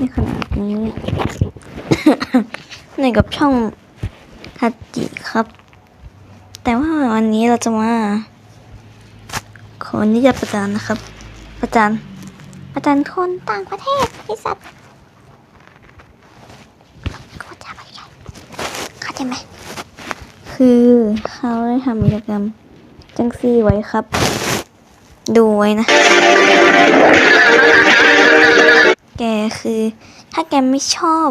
ในขนาดนี้ ในกับช่องฮัตจิครับ แต่ว่าวันนี้เราจะมาขออนุญาตประจานนะครับ ประจานประจานคนต่างประเทศไอสัตว์ก็จะไปใหญ่เข้าใจไหมคือเขาได้ทำกิจกรรมจังซี่ไว้ครับ ดูไว้นะ แกคือ ถ้าแกไม่ชอบ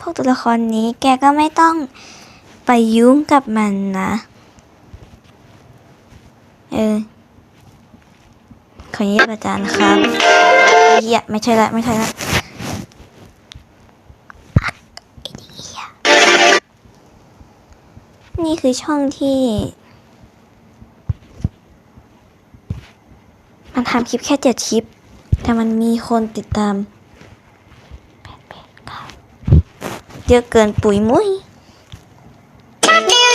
พวกตัวละครนี้แกก็ไม่ต้องไปยุ่งกับมันนะ เออ ขออนุญาตอาจารย์นะครับเหี้ยไม่ใช่ละ ไม่ใช่ละนี่คือช่องที่ มันทำคลิปแค่เจ็ดคลิป แต่มันมีคนติดตามแปดแปดเก้า เยอะเกินปุ๋ยมุ้ย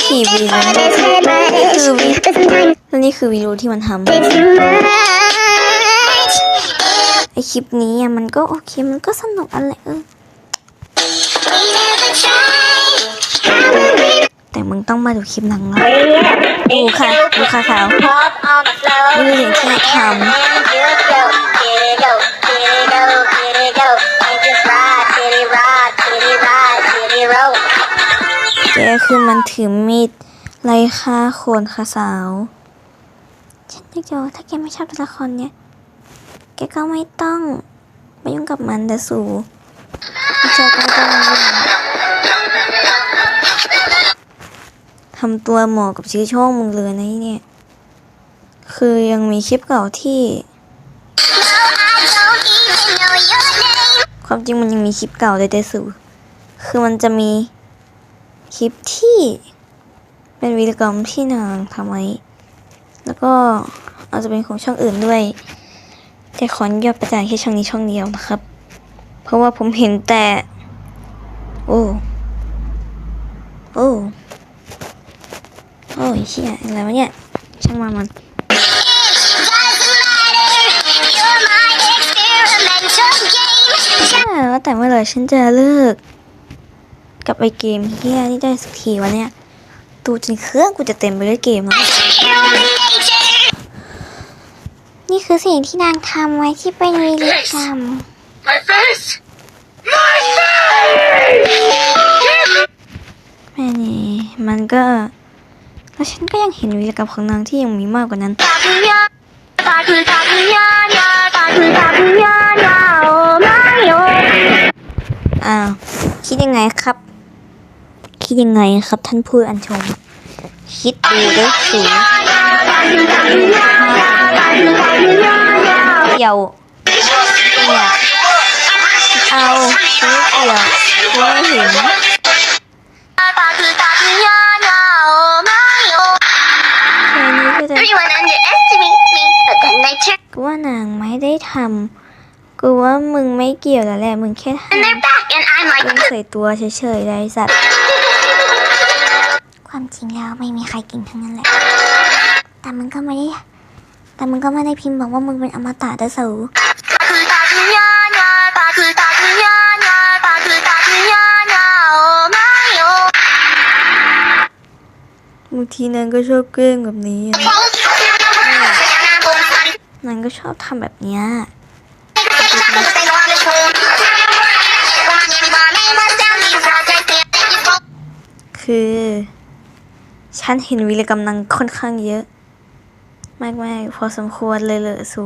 ขี่วีแล้วนี่คือวีแล้วนี่คือวีรูที่มันทำไอคลิปนี้อะมันก็โอเคมันก็สนุกอะไรเออแต่มึงต้องมาดูคลิปหนังนะดูค่ะดูค่ะขาวนี่สิ่งที่ทำ แกคือมันถือมีดไล่ฆ่าคนค่ะสาว ฉันอยากจอกว่ถ้าแกไม่ชอบตัวละครเนี้ย แกก็ไม่ต้องไปยุ่งกับมันแต่สู่ไม่ชอก็ต้องยุ่งทำตัวเหมาะกับชื่อช่องมึงเลยนะเนี่ย คือยังมีคลิปเก่าที่ ความจริงมันยังมีคลิปเก่าเลยแต่สูคือมันจะมี คลิปที่เป็นวีรกรรมที่นางทำไว้ แล้วก็อาจจะเป็นของช่องอื่นด้วย แต่ขออนุญาตประจานแค่ช่องนี้ช่องเดียวนะครับ เพราะว่าผมเห็นแต่ โอ้ โอ้ โอ้ยเชี่ยอะไรวะเนี่ย ช่างมามันใช่แล้วแต่เมื่อไหร่ฉันจะเลิก กับไอเกมเฮียนี่ได้สักทีวะเนี่ยตูจนเครื่องกูจะเต็มไปด้วยเกมแล้วนี่คือสิ่งที่นางทำไว้ที่เป็นวีรกรรม My face! My face! แม่นี่มันก็ แล้วฉันก็ยังเห็นวีรกรรมของนางที่ยังมีมากกว่านั้นอ้าวคิดยังไงครับ คิดยังไงครับท่านผู้อัญชม คิดดูได้สูงเกี่ยวเนี่ยเอาซื้อเกี่ยวไม่เห็นแค่นี้ก็จะ Everyone underestimate me, but then they turn กูว่านางไม่ได้ทำกูว่ามึงไม่เกี่ยวแล้วแหละ มึงแค่ท their back, and I'm ำ like, มึงใส่ตัวเฉยๆได้สัตว์ ความจริงแล้วไม่มีใครเก่งทั้งนั้นแหละ แต่มึงก็ไม่ได้ แต่มึงก็ไม่ได้พิมพ์บอกว่ามึงเป็นอมตะเด้อสูบางทีนางก็ชอบเกล้งแบบนี้อะนางก็ชอบทำแบบเนี้ยคือ ฉันเห็นวีรกรรมนางค่อนข้างเยอะ มากๆพอสมควรเลยเหรอซู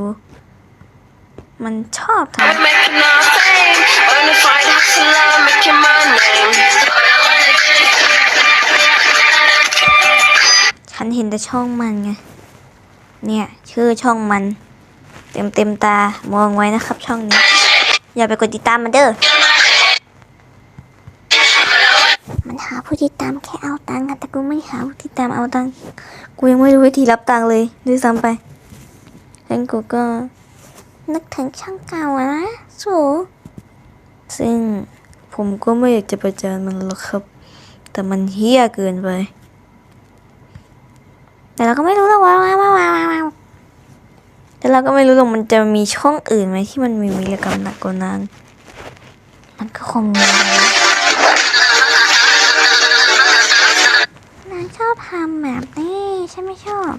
มันชอบทำ Making our fame, bonafide hustler, making my name. ฉันเห็นแต่ช่องมันไง เนี่ย ชื่อช่องมัน เต็มเต็มๆตามองไว้นะครับช่องนี้ อย่าไปกดติดตามมันเด้อ หาผู้ติดตามแค่เอาตังค์อะแต่กูไม่หาผู้ติดตามเอาตังค์กูยังไม่รู้วิธีรับตังค์เลยด้วยซ้ำไปแล้วกูก็ นึกถึงช่องเก่าอะนะสูซึ่งผมก็ไม่อยากจะประจานมันหรอกครับ แต่มันเฮี้ยเกินไป แต่เราก็ไม่รู้หรอกว่าว่าว่าว่าว่าแต่เราก็ไม่รู้หรอกมันจะมีช่องอื่นไหมที่มันมีวีรกรรมหนักกว่านั้น มันก็คงมี ทำแบบนี้ฉันไม่ชอบ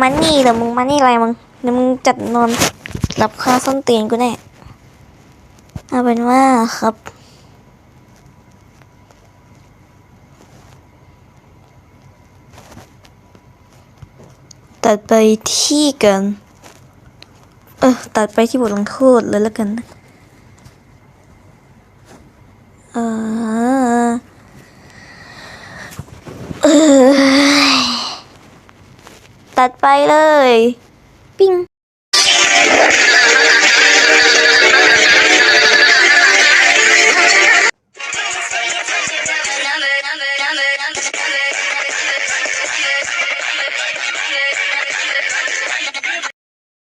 มันนี่เหรอมึงมันนี่อะไรมึงเดี๋ยวมึงจัดนอนรับคาส้นเตียนกูแน่เอาเป็นว่าครับตัดไปที่กัน ออตัดไปที่บทลงโทษเลยแล้วกันเออเอยตัดไปเลย ปิ้ง